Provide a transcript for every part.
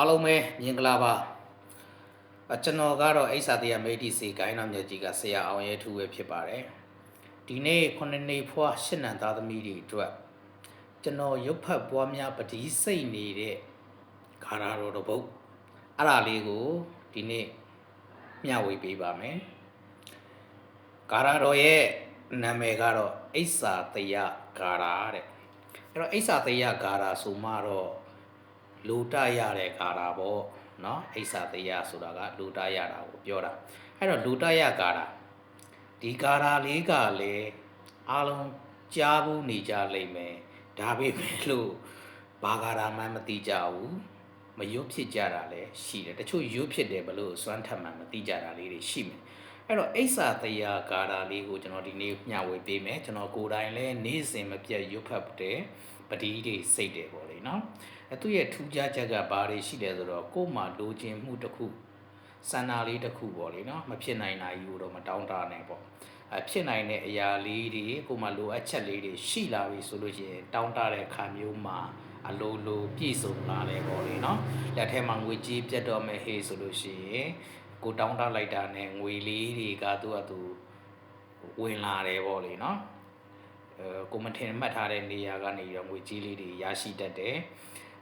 အားလုံးပဲမင်္ဂလာပါအကျွန်တော်ကတော့အိဆာတရားမေဒီစီဂိုင်းတော်မြတ်ကြီးကဆရာအောင်ရဲထူပဲဖြစ်ပါတယ်ဒီနေ့ခုနှစ်နေဖွာရှစ်နံသားသမီးတွေအတွက်ကျွန်တော်ရုပ်ဖတ်ပွားများပတိစိတ်နေတဲ့ခါရာတော်တစ်ပုတ်အဲ့ဒါလေးကိုဒီနေ့မျှဝေပေးပါမယ်ဂါရာတော်ရဲ့နာမည်ကတော့အိဆာတရားဂါရာတဲ့အဲ့တော့အိဆာတရားဂါရာဆိုမှတော့ လူတရတဲ့ကာတာပေါ့နော်အိဆာတရားဆိုတာကလူတရတာကိုပြောတာအဲ့တော့လူတရကာတာဒီကာတာလေးကလည်းအားလုံးကြားဘူးနေကြလိမ့်မယ်ဒါပေမဲ့လို့ဘာကာတာမှမသိကြဘူးမရွတ်ဖြစ်ကြတာလည်းရှိတယ်တချို့ရွတ်ဖြစ်တယ်ဘလို့စွမ်းထပ်မှမသိကြတာလေးတွေရှိမယ်အဲ့တော့အိဆာတရားကာတာလေးကိုကျွန်တော်ဒီနေ့မျှဝေပေးမယ်ကျွန်တော်ကိုယ်တိုင်လည်းနေ့စဉ်မပြတ်ရွတ်ဖတ်တယ် ပတိတွေစိတ်တယ်ပေါ့လေနော်အဲသူ့ရဲ့ထူးခြားချက်ကဘာတွေရှိလဲဆိုတော့ကိုယ်မှာလိုချင်မှုတစ်ခုစန္ဒာလေးတစ်ခုပေါ့လေနော်မဖြစ်နိုင်တာကြီးကိုတော့မတောင်းတနိုင်ပေါ့အဲဖြစ်နိုင်တဲ့အရာလေးတွေကိုယ်မှာလိုအပ်ချက်လေးတွေရှိလာပြီဆိုလို့ရှိရင်တောင်းတတဲ့ခါမျိုးမှာအလိုလိုပြည့်စုံလာတယ်ပေါ့လေနော်လက်ထဲမှာငွေကြေးပြတ်တော့မယ်ဟေးဆိုလို့ရှိရင်ကိုတောင်းတလိုက်တာနဲ့ငွေလေးတွေကသူ့အတူဝင်လာတယ်ပေါ့လေနော်အဲ ကိုမထင်မှတ်ထားတဲ့နေရာကနေပြီးတော့ငွေကြေးလေးတွေရရှိတတ်တယ်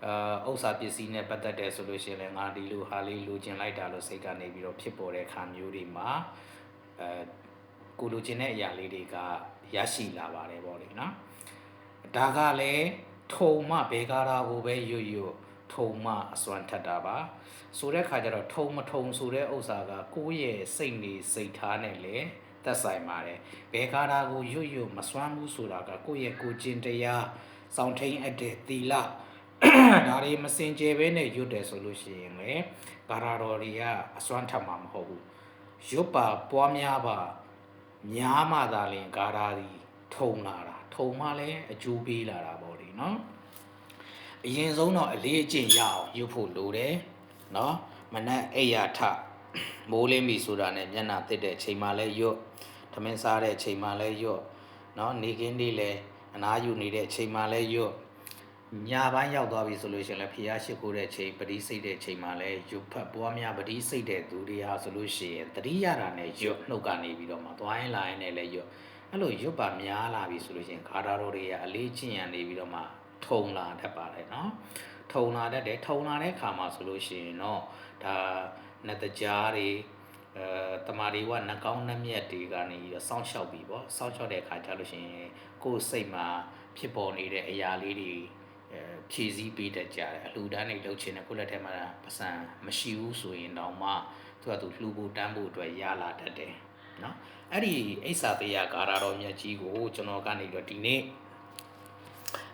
အာဥစ္စာပစ္စည်းနဲ့ပတ်သက်တယ်ဆိုလို့ရှိရင်လည်းငါဒီလိုဟာလေးလိုချင်လိုက်တာလို့စိတ်ကနေပြီးတော့ဖြစ်ပေါ်တဲ့ခါမျိုးတွေမှာအဲကိုလိုချင်တဲ့အရာလေးတွေကရရှိလာပါတယ်ပေါ့လေနော်ဒါကလည်းထုံမှဘေကားတာကိုပဲရွတ်ရွတ်ထုံမှအစွမ်းထက်တာပါဆိုတဲ့ခါကျတော့ထုံမထုံဆိုတဲ့ဥစ္စာကကိုယ့်ရဲ့စိတ်နေစိတ်ထားနဲ့လေ သက်ဆိုင်ပါတယ်ဘေကားတာကိုရွတ်ရွတ်မစွမ်းဘူးဆိုတာကကိုယ့်ရဲ့ကိုယ်ကျင့်တရားစောင့်ထိန်အပ်တဲ့သီလဒါတွေမစင်ကြယ်ပဲနဲ့ရွတ်တယ်ဆိုလို့ရှိရင်လေဘာသာတော်တွေကအစွမ်းထပ်မှာမဟုတ်ဘူးရွတ်ပါပွားများပါများမှသာလင်ဂါရာဒီထုံလာတာထုံမှလည်းအကျိုးပေးလာတာပေါ့လေနော်အရင်ဆုံးတော့အလေးအကျင့်ရအောင်ရွတ်ဖို့လိုတယ်နော်မနက်အိယာထ မိုးလင်းပြီဆိုတာနဲ့မျက်နှာတစ်တဲ့ချိန်မှလည်းရွတ်ထမင်းစားတဲ့ချိန်မှလည်းရွတ်နော်နေကင်းလေးလည်းအနားယူနေတဲ့ချိန်မှလည်းရွတ်ညပိုင်းရောက်သွားပြီဆိုလို့ရှိရင်လည်းဖျားရှိခိုးတဲ့ချိန်ပတိစိတ်တဲ့ချိန်မှာလည်းရွတ်ဖတ်ပွားများပတိစိတ်တဲ့သူတွေဟာဆိုလို့ရှိရင်တတိယတာနဲ့ရွတ်နှုတ်ကနေပြီးတော့မှသွားရင်လာရင်လည်းရွတ်အဲ့လိုရွတ်ပါများလာပြီဆိုလို့ရှိရင်ခါတာတော်တွေကအလေးချင်းရံနေပြီးတော့မှထုံလာတတ်ပါတယ်နော်ထုံလာတတ်တယ်ထုံလာတဲ့ခါမှာဆိုလို့ရှိရင်တော့ဒါ နှစ်တကြားတွေအဲတမာရီဝနှကောင်းနှမျက်တွေကနေပြီးတော့စောင့်ရှောက်ပြီးပေါ့စောင့်ရှောက်တဲ့ခါကျလို့ရှိရင်ကိုယ်စိတ်မှာဖြစ်ပေါ်နေတဲ့အရာလေးတွေအဲဖြည့်ဆည်းပေးတတ်ကြတယ်အလှူဒန်းတွေလုပ်ချင်တယ်ကိုယ့်လက်ထဲမှာပစံမရှိဘူးဆိုရင်တော့မှသူကသူလှူဖို့တန်းဖို့အတွက်ရလာတတ်တယ်နော်အဲ့ဒီအိဆာတရားဂါရတော်မြတ်ကြီးကိုကျွန်တော်ကနေတော့ဒီနေ့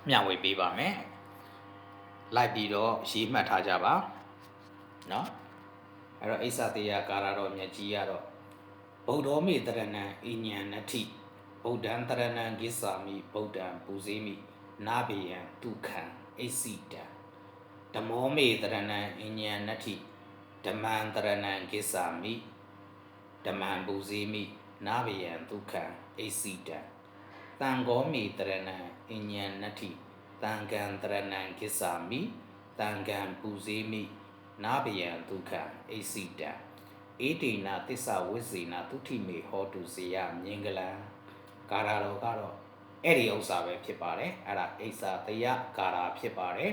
မျှဝေပေးပါမယ်လိုက်ပြီးတော့ရေးမှတ်ထားကြပါနော် အဲ့တော့အိဆာတရားဂါရတော်မြတ်ကြီးကတော့ဗုဒ္ဓောမေတရဏံအညံနတိဗုဒ္ဓံတရဏံကိစ္ဆာမိဗုဒ္ဓံပူဇေမိနာဘေယံဒုက္ခံအိစိတံဓမ္မောမေတရဏံအညံနတ္ထိဓမ္မံတရဏံကိစ္ဆာမိဓမ္မံပူဇေမိနာဘေယံဒုက္ခံအိစိတံတံဃောမေတရဏံအညံနတ္ထိတံကံတရဏံကိစ္ဆာမိတံကံပူဇေမိ နာဘေယံဒုက္ခံအိစိတံဧတေနသစ္စာဝိဇေနသုထိမေဟောတုစေယမြင်္ဂလံကာရတော်ကတော့အဲ့ဒီဥစ္စာပဲဖြစ်ပါတယ်အဲ့ဒါအိစာတယကာရာဖြစ်ပါတယ်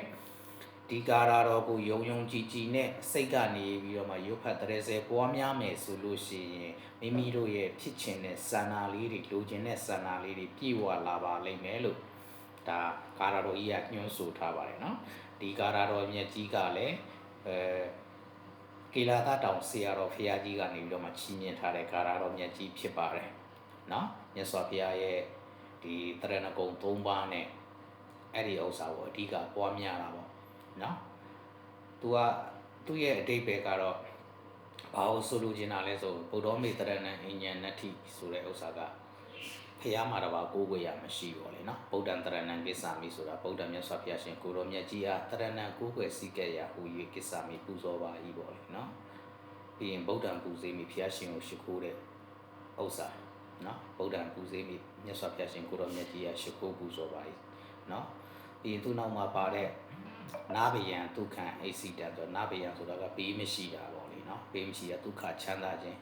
ဒီကာရာတော်ကိုယုံယုံကြည်ကြည်နဲ့စိတ်ကနေပြီးတော့မှရုပ်ဖတ်တရေစဲပွားများမယ်ဆိုလို့ရှိရင်မိမိတို့ရဲ့ဖြစ်ချင်တဲ့စန္နာလေးတွေလိုချင်တဲ့စန္နာလေးတွေပြည့်ဝလာပါလိမ့်မယ်လို့ဒါကာရာတော်ကြီးကညွှန်းဆိုထားပါတယ်နော်ဒီကာရာတော်မြတ်ကြီးကလည်း အဲကေလာသတောင်ဆရာတော်ဖရာကြီးကနေပြီးတော့မှချီးမြှင့်ထားတဲ့ကာရာတော်မြတ်ကြီးဖြစ်ပါတယ်နော်မြတ်စွာဘုရားရဲ့ ဒီတရဏဂုံ၃ပါးနဲ့အဲ့ဒီဥစ္စာကိုအဓိကပွားများတာပေါ့နော်။ तू ကသူ့ရဲ့အတိတ်ပဲကတော့ဘာလို့ဆိုလိုချင်တာလဲဆိုဗုဒ္ဓမေတရဏံအញ្ញံနတ္ထိဆိုတဲ့ဥစ္စာက ဖះမှာတော့ဘာကိုးကွယ်ရမရှိပါလေနော်ဗုဒ္ဓံတရဏံကိစ္ဆာမိဆိုတာဗုဒ္ဓမြတ်စွာဘုရားရှင်ကိုရောမြတ်ကြီးအားတရဏံကိုးကွယ်စည်းကဲ့ရဟူ၍ကိစ္ဆာမိပူဇော်ပါ၏ပေါ့လေနော်ပြီးရင်ဗုဒ္ဓံပူဇေမိဘုရားရှင်ကိုရှိခိုးတဲ့ဥစ္စာနော်ဗုဒ္ဓံပူဇေမိမြတ်စွာဘုရားရှင်ကိုရောမြတ်ကြီးအားရှိခိုးပူဇော်ပါ၏နော်ပြီးရင်သူ့နောက်မှာပါတဲ့နာဘယံဒုက္ခံအိစီတံဆိုနာဘယံဆိုတာကဘေးမရှိတာပေါ့လေနော်ဘေးမရှိတာဒုက္ခချမ်းသာခြင်း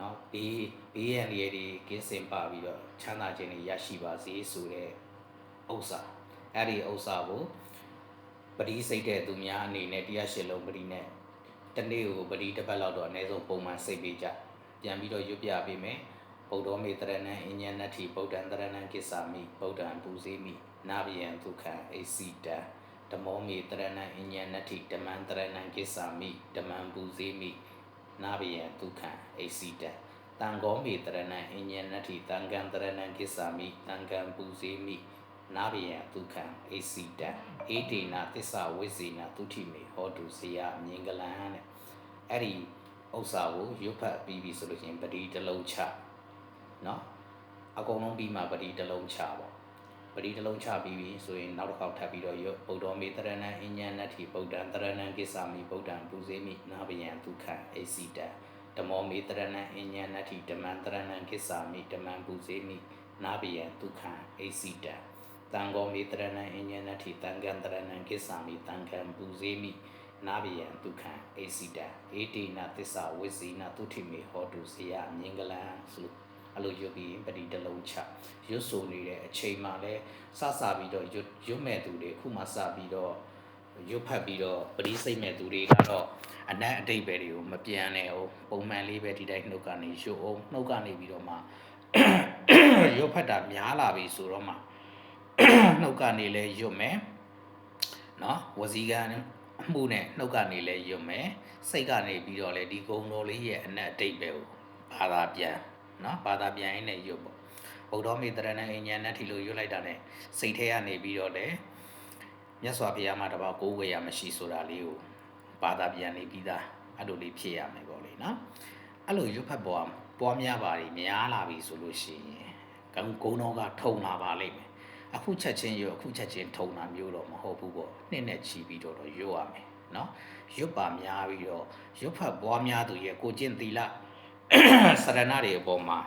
နော်ဘေးဘေးရန်တွေတွေကင်းစင်ပါပြီးတော့ချမ်းသာခြင်းတွေရရှိပါစေဆိုတဲ့ဥစ္စာအဲ့ဒီဥစ္စာကိုပရိစိတ်တဲ့သူများအနေနဲ့တရားရှင်လုံးပရိနဲ့တနေ့ကိုပရိတစ်ပတ်လောက်တော့အနည်းဆုံးပုံမှန်စိတ်ပေးကြပြန်ပြီးတော့ရွတ်ပြပေးမယ်ဗုဒ္ဓမေတရဏံအညနတ္ထိဗုဒ္ဓံတရဏံကိစ္ဆာမိဗုဒ္ဓံပူဇေမိနာဗယံဒုက္ခံအိစီတံဓမ္မောမေတရဏံအညနတ္ထိဓမ္မံတရဏံကိစ္ဆာမိဓမ္မံပူဇေမိ နာဘယံဒုက္ခံအိစီတံတံဃောမေတရဏံအញ្ញနတ္ထိတံဃံတရဏံကိစ္ဆာမိတံဃံပူဇေမိနာဘယံဒုက္ခံအိစီတံအေဒေနာသစ္စာဝိဇေနာတုထိမေဟောတုဇေယမြင်္ဂလံတဲ့အဲ့ဒီဥစ္စာကိုရွတ်ဖတ်ပြီးပြီဆိုလို့ရှိရင်ပတိတစ်လုံးချနော်အကုန်လုံးပြီးမှပတိတစ်လုံးချပေါ့ ပရိတလုံးချပြီးပြီဆိုရင်နောက်တစ်ခေါက်ထပ်ပြီးတော့ယုတ်ဗုဒ္ဓမေတရဏံအဉ္ဉဏတ္ထိဗုဒ္ဓံတရဏံကိစ္ဆာမိဗုဒ္ဓံပူဇေမိနာဘယံဒုက္ခအေစီတံဓမ္မောမေတရဏံအဉ္ဉဏတ္ထိဓမ္မံတရဏံကိစ္ဆာမိဓမ္မံပူဇေမိနာဘယံဒုက္ခအေစီတံတံဃောမေတရဏံအဉ္ဉဏတ္ထိတံဃံတရဏံကိစ္ဆာမိတံဃံပူဇေမိနာဘယံဒုက္ခအေစီတံအေတိနာသစ္စာဝိဇိနာတုထိမေဟောတုဇေယမင်္ဂလံဆိုလို့ အလိုရွတ်ပြီးပတိတစ်လုံးချရွတ်ဆိုနေတဲ့အချိန်မှလည်းစစပြီးတော့ရွတ်ရွတ်မဲ့သူတွေအခုမှစပြီးတော့ရွတ်ဖတ်ပြီးတော့ပရိစိတ်မဲ့သူတွေကတော့အနက်အတိတ်ပဲတွေကိုမပြန်နဲ့ဟိုပုံမှန်လေးပဲဒီတိုင်းနှုတ်ကနေရွတ်အောင်နှုတ်ကနေပြီးတော့မှရွတ်ဖတ်တာများလာပြီဆိုတော့မှနှုတ်ကနေလဲရွတ်မယ်နော်ဝစီကံအမှုနဲ့နှုတ်ကနေလဲရွတ်မယ်စိတ်ကနေပြီးတော့လေဒီဂုံတော်လေးရဲ့အနက်အတိတ်ပဲကိုဘာသာပြန် နော်ဘာသာပြန်ရင်းနဲ့ရွတ်ပေါ့ဗုဒ္ဓမေတရဏံအញ្ញနတ္ထိလို့ရွတ်လိုက်တာ ਨੇ စိတ်ထဲကနေပြီးတော့လေမြတ်စွာဘုရားမှာတပါကိုးဝေရမရှိဆိုတာလေးကိုဘာသာပြန်နေပြီးသားအဲ့လိုလေးဖြစ်ရမယ်ပေါ့လေနော်အဲ့လိုရွတ်ဖတ်ပေါ်ပွားများပါလိများလာပြီဆိုလို့ရှိရင်ဂုံဂုံတော်ကထုံလာပါလိမ့်မယ်အခုချက်ချင်းရွတ်အခုချက်ချင်းထုံတာမျိုးတော့မဟုတ်ဘူးပေါ့နှစ်နဲ့ချီပြီးတော့တော့ရွတ်ရမယ်နော်ရွတ်ပါများပြီးတော့ရွတ်ဖတ်ပွားများသူရဲ့ကိုကျင့်သီလ စရဏတွေအပေါ်မှာ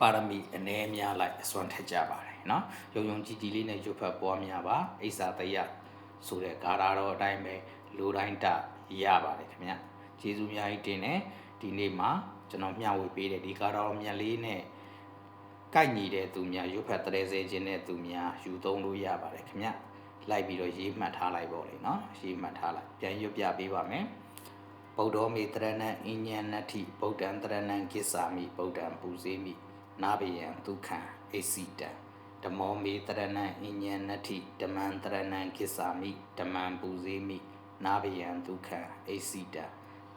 ပါရမီအ ਨੇ များလိုက်အစွမ်းထက်ကြပါတယ်เนาะယုံယုံကြည်ကြည်လေးနဲ့ရွတ်ဖတ်ပွားများပါအိစာတယဆိုတဲ့ဂါရာတော်အတိုင်းပဲလူတိုင်းတရပါတယ်ခင်ဗျကျေးဇူးအများကြီးတင်တယ်ဒီနေ့မှာကျွန်တော်မျှဝေပေးတဲ့ဒီဂါရာတော်မြတ်လေးနဲ့ကိုက်ညီတဲ့သူများရွတ်ဖတ်တရေစေခြင်းတဲ့သူများယူသုံးလို့ရပါတယ်ခင်ဗျလိုက်ပြီးတော့ရေးမှတ်ထားလိုက်ပေါ့လေเนาะရေးမှတ်ထားလိုက်ပြန်ရွတ်ပြပေးပါမယ် ဗုဒ္ဓောမေတရဏံအဉ္ဉဏတိဗုဒ္ဓံတရဏံကိစ္ဆာမိဗုဒ္ဓံပူဇေမိနာဘယံဒုက္ခံအိစီတံဓမ္မောမေတရဏံအဉ္ဉဏတိဓမ္မံတရဏံကိစ္ဆာမိဓမ္မံပူဇေမိနာဘယံဒုက္ခံအိစီတံ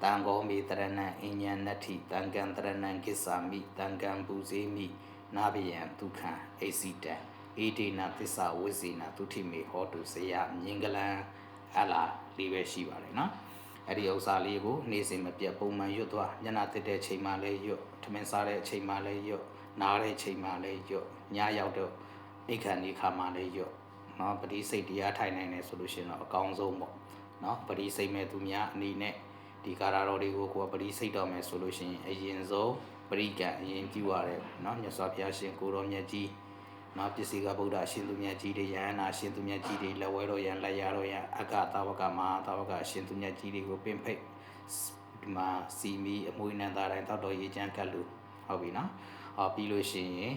တံဃောမေတရဏံအဉ္ဉဏတိတံကံတရဏံကိစ္ဆာမိတံကံပူဇေမိနာဘယံဒုက္ခံအိစီတံဣတိနာသစ္စာဝိဇိနာဒုတိမေဟောတုဇယမြင်္ဂလံအလားလေးပဲရှိပါတယ်နော် အဲ့ဒီဥစ္စာလေးကိုနေ့စဉ်မပြတ်ပုံမှန်ရွတ်သွားမျက်နှာတက်တဲ့ချိန်မှလည်းရွတ်ထမင်းစားတဲ့ချိန်မှလည်းရွတ်နားတဲ့ချိန်မှလည်းရွတ်ညရောက်တော့အိခံဒီခါမှလည်းရွတ်နော်ပရိစိတ်တရားထိုင်နိုင်တယ်ဆိုလို့ရှိရင်တော့အကောင်းဆုံးပေါ့နော်ပရိစိတ်မဲ့သူများအနေနဲ့ဒီကာရာတော်တွေကိုကိုယ်ကပရိစိတ်တော်မယ်ဆိုလို့ရှိရင်အရင်ဆုံးပရိကံအရင်ပြုရတယ်နော်မြတ်စွာဘုရားရှင်ကိုရောမြတ်ကြီး နော်ပစ္စည်းကဗုဒ္ဓအရှင်သူမြတ်ကြီးတွေယဟန္တာအရှင်သူမြတ်ကြီးတွေလက်ဝဲတော်ယံလက်ရတော်ယံအကတာဝကမဟာတာဝကအရှင်သူမြတ်ကြီးတွေကိုပင်ဖိတ်ဒီမှာစီမီအမွေနန္တာတိုင်းတောက်တော်ရေချမ်းကတ်လူဟုတ်ပြီနော်ဟောပြီးလို့ရှိရင်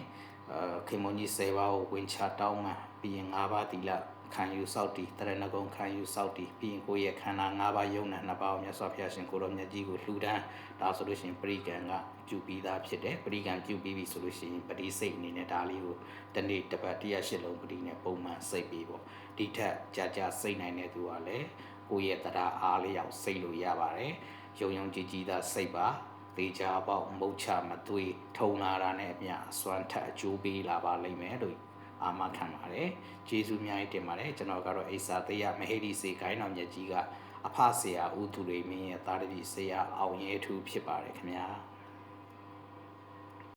အဲခေမွန်ကြီး၁၀ပါးကိုဝင်ချတောင်းမှပြီးရင်၅ပါးတီလ ခံယူစောက်တီတရဏဂုံခံယူစောက်တီပြီးရင်ကိုယ့်ရဲ့ခန္ဓာ၅ပါးယုံနဲ့နှစ်ပါးကိုမြတ်စွာဘုရားရှင်ကိုရောမြတ်ကြီးကိုလှူဒန်းဒါဆိုလို့ရှိရင်ပရိကံကပြုပြီးသားဖြစ်တယ်ပရိကံပြုပြီးပြီဆိုလို့ရှိရင်ပရိစိတ်အနေနဲ့ဒါလေးကိုတနေ့တစ်ပတ်တရားရှိလုံးပရိနဲ့ပုံမှန်စိတ်ပြီးပေါ့ဒီထက်ကြာကြာစိတ်နိုင်တဲ့သူကလည်းကိုယ့်ရဲ့တရားအားလေးရောက်စိတ်လို့ရပါတယ်ယုံယုံကြည်ကြည်သာစိတ်ပါသေချာပေါက်မုတ်ချမသွေးထုံလာတာနဲ့အမျှအစွမ်းထက်အကျိုးပေးလာပါလိမ့်မယ်လို့ အာမခံပါတယ်ကျေးဇူးအများကြီးတင်ပါတယ်ကျွန်တော်ကတော့အိစာသေယမဟေဒီစေခိုင်းတော်မြတ်ကြီးကအဖဆရာဦးသူရိမင်းရဲ့တာရတိဆရာအောင်ရဲထူးဖြစ်ပါတယ်ခင်ဗျာ